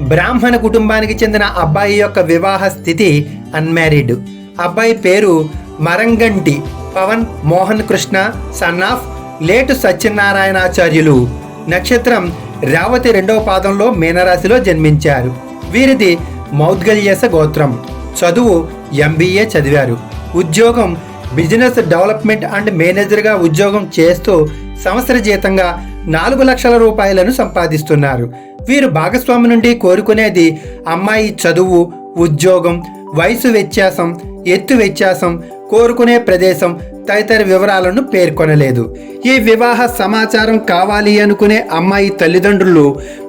బ్రాహ్మణ కుటుంబానికి చెందిన అబ్బాయి యొక్క వివాహ స్థితి అన్మ్యారీడ్ అబ్బాయి పేరు Maranganti. Pavan Mohan Krishna son of late Satyanarayanacharyulu. నక్షత్రం రేవతి రెండవ పాదంలో మీనరాశిలో జన్మించారు. వీరిది మౌద్గల్యస గోత్రం. చదువు ఎంబీఏ చదివారు. ఉద్యోగం బిజినెస్ డెవలప్మెంట్ అండ్ మేనేజర్గా ఉద్యోగం చేస్తూ సంవత్సర జీతంగా నాలుగు లక్షల రూపాయలను సంపాదిస్తున్నారు. వీరు భాగస్వామి నుండి కోరుకునేది అమ్మాయి చదువు ఉద్యోగం వయసు వ్యత్యాసం ఎత్తు వ్యత్యాసం కోరుకునే ప్రదేశం తదితర వివరాలను పేర్కొనలేదు. ఈ వివాహ సమాచారం కావాలి అనుకునే అమ్మాయి తల్లిదండ్రులు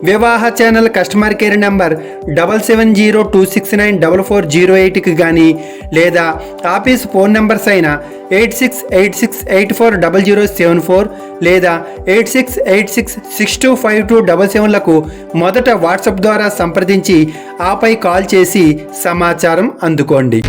వివాహ channel customer care number double seven zero two six nine double four zero ఎయిట్కి కానీ లేదా ఆఫీస్ ఫోన్ నెంబర్స్ అయిన eight six eight six eight four double zero seven four లేదా eight six eight six six two five two double సెవెన్లకు మొదట WhatsApp ద్వారా సంప్రదించి ఆపై call చేసి సమాచారం అందుకోండి.